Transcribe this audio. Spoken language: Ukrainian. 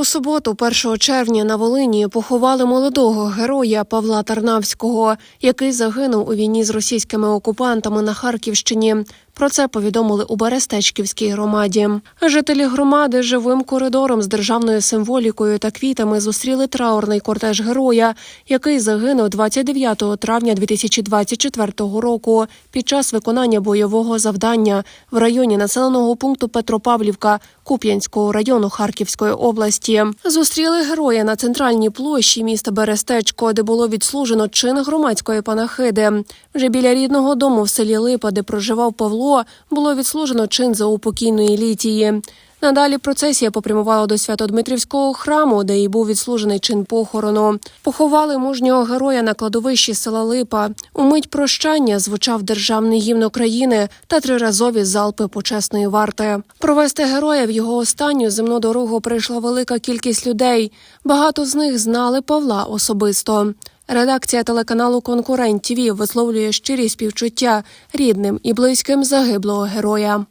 У суботу, 1 червня, на Волині поховали молодого героя Павла Тарнавського, який загинув у війні з російськими окупантами на Харківщині. Про це повідомили у Берестечківській громаді. Жителі громади живим коридором з державною символікою та квітами зустріли траурний кортеж героя, який загинув 29 травня 2024 року під час виконання бойового завдання в районі населеного пункту Петропавлівка Куп'янського району Харківської області. Зустріли героя на центральній площі міста Берестечко, де було відслужено чин громадської панахиди. Вже біля рідного дому в селі Липа, де проживав Павло, було відслужено чин за упокійної літії. Надалі процесія попрямувала до Свято-Дмитрівського храму, де й був відслужений чин похорону. Поховали мужнього героя на кладовищі села Липа. У мить прощання звучав державний гімн України та триразові залпи почесної варти. Провести героя в його останню земну дорогу прийшла велика кількість людей. Багато з них знали Павла особисто. Редакція телеканалу Конкурент ТІВІ висловлює щирі співчуття рідним і близьким загиблого героя.